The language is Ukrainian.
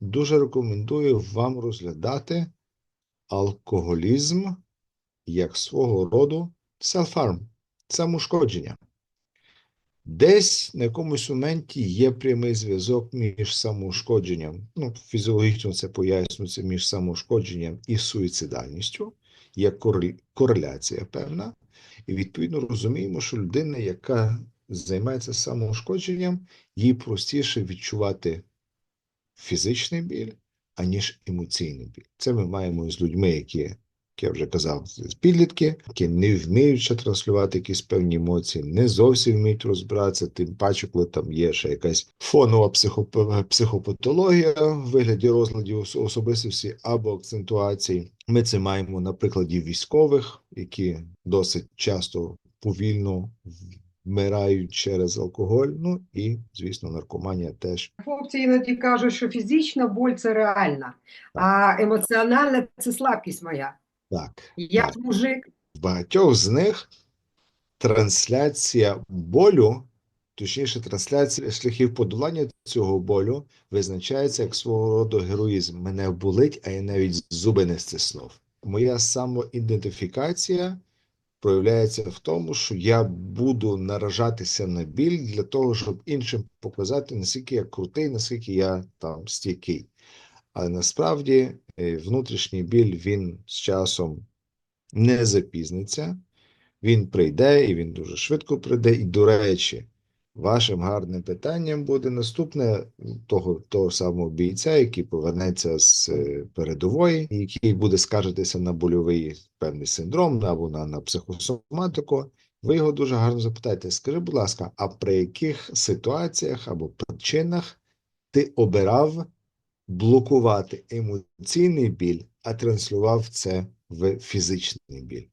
дуже рекомендую вам розглядати алкоголізм як свого роду self-harm, самошкодження. Десь на якомусь моменті є прямий зв'язок між самоушкодженням, ну, фізіологічно це пояснюється між самоушкодженням і суїцидальністю, є кореляція певна, і відповідно розуміємо, що людина, яка займається самоушкодженням, їй простіше відчувати фізичний біль, аніж емоційний біль. Це ми маємо з людьми, які, як я вже казав, з- підлітки, які не вміють ще транслювати якісь певні емоції, не зовсім вміють розбиратися, тим паче, коли там є ще якась фонова психоп- психопатологія в вигляді розладів особистості або акцентуацій. Ми це маємо на прикладі військових, які досить часто повільно вмирають через алкоголь. Ну і, звісно, наркоманія теж Хлопці іноді кажуть, що фізична боль це реальна, а емоціональна це слабкість моя. так. Я так. мужик, В багатьох з них трансляція болю, точніше, трансляція шляхів подолання цього болю визначається як свого роду героїзм. Мене болить, а я навіть зуби не стиснув. Моя самоідентифікація проявляється в тому, що я буду наражатися на біль для того, щоб іншим показати, наскільки я крутий, наскільки я там стійкий. Але насправді е, внутрішній біль він з часом не запізниться, він прийде і він дуже швидко прийде. І, до речі, вашим гарним питанням буде наступне того, того самого бійця, який повернеться з е, передової, який буде скаржитися на больовий певний синдром або на, на психосоматику. Ви його дуже гарно запитаєте. Скажи, будь ласка, а при яких ситуаціях або причинах ти обирав блокувати емоційний біль, а транслював це в фізичний біль?